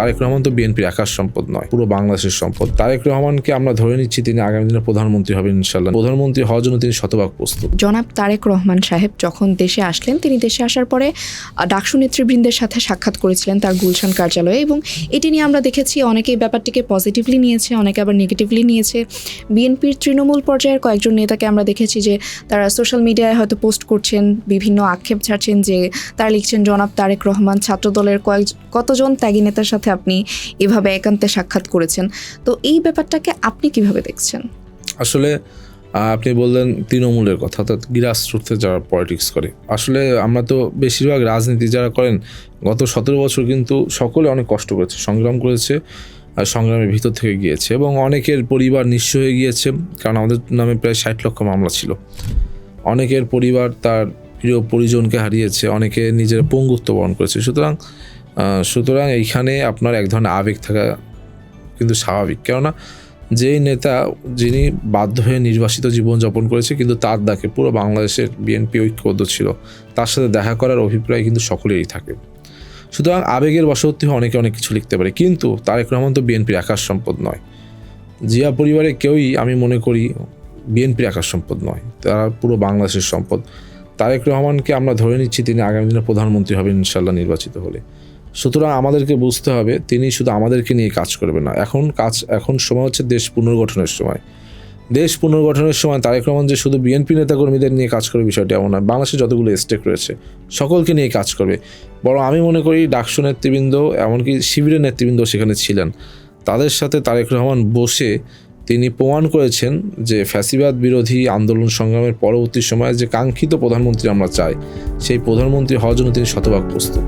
তারেক রহমান তো বিএনপির একার সম্পদ নয়, পুরো বাংলাদেশের সম্পদ। তারেক রহমানকে আমরা ধরে নিচ্ছি তিনি আগামী দিনে প্রধানমন্ত্রী হবেন ইনশাল্লাহ প্রধানমন্ত্রী হওয়ার জন্য তিনি শতভাগ প্রস্তুত। জনাব তারেক রহমান সাহেব যখন দেশে আসলেন, তিনি দেশে আসার পরে ডাকসু নেতৃবৃন্দের সাথে সাক্ষাৎ করেছিলেন তার গুলশান কার্যালয়ে এবং এটি নিয়ে আমরা দেখেছি অনেকেই ব্যাপারটিকে পজিটিভলি নিয়েছে, অনেকে আবার নেগেটিভলি নিয়েছে। বিএনপির তৃণমূল পর্যায়ের কয়েকজন নেতাকে আমরা দেখেছি যে তারা সোশ্যাল মিডিয়ায় হয়তো পোস্ট করছেন, বিভিন্ন আক্ষেপ ছাড়ছেন যে তারা লিখছেন, জনাব তারেক রহমান ছাত্রদলের কয়েক, কতজন ত্যাগী নেতার সাথে আপনি এভাবে একান্তে সাক্ষাৎ করেছেন। তো এই ব্যাপারটাকে আপনি কীভাবে দেখছেন? আসলে আপনি বললেন তৃণমূলের কথা অর্থাৎ গ্রাসরুটে যারা পলিটিক্স করে। আসলে আমরা তো বেশিরভাগ রাজনীতি যারা করেন, গত সতেরো বছর কিন্তু সকলে অনেক কষ্ট করেছে, সংগ্রাম করেছে, আর সংগ্রামের ভিতর থেকে গিয়েছে এবং অনেকের পরিবার নিঃস্ব হয়ে গিয়েছে, কারণ আমাদের নামে প্রায় ষাট লক্ষ মামলা ছিল। অনেকের পরিবার তার প্রিয় পরিজনকে হারিয়েছে, অনেকে নিজের পঙ্গুত্ব বরণ করেছে। সুতরাং সুতরাং এইখানে আপনার এক ধরনের আবেগ থাকা কিন্তু স্বাভাবিক। কেননা যেই নেতা যিনি বাধ্য হয়ে নির্বাসিত জীবনযাপন করেছে, কিন্তু তার ডাকে পুরো বাংলাদেশের বিএনপি ঐক্যবদ্ধ ছিল। তার সাথে দেখা করার অভিপ্রায় কিন্তু সকলেরই থাকে। সুতরাং আবেগের বশবর্তী হয়ে অনেকে অনেক কিছু লিখতে পারে, কিন্তু তারেক রহমান তো বিএনপির একার সম্পদ নয়। জিয়া পরিবারে কেউই আমি মনে করি বিএনপির একার সম্পদ নয়, তারা পুরো বাংলাদেশের সম্পদ। তারেক রহমানকে আমরা ধরে নিচ্ছি, তিনি আগামী দিনে প্রধানমন্ত্রী হবেন ইনশাল্লাহ নির্বাচিত হলে। সুতরাং আমাদেরকে বুঝতে হবে, তিনি শুধু আমাদেরকে নিয়ে কাজ করবে না। এখন কাজ, এখন সময় হচ্ছে দেশ পুনর্গঠনের সময়। দেশ পুনর্গঠনের সময় তারেক রহমান যে শুধু বিএনপি নেতাকর্মীদের নিয়ে কাজ করবে বিষয়টি এমন নয়, বাংলাদেশে যতগুলো স্টেক রয়েছে, সকলকে নিয়ে কাজ করবে। বরং আমি মনে করি ডাকসু নেতৃবৃন্দ, এমনকি শিবিরের নেতৃবৃন্দ সেখানে ছিলেন। তাদের সাথে তারেক রহমান বসে তিনি প্রমাণ করেছেন যে ফ্যাসিবাদ বিরোধী আন্দোলন সংগ্রামের পরবর্তী সময়ে যে কাঙ্ক্ষিত প্রধানমন্ত্রী আমরা চাই, সেই প্রধানমন্ত্রী হওয়ার জন্য তিনি শতভাগ প্রস্তুত।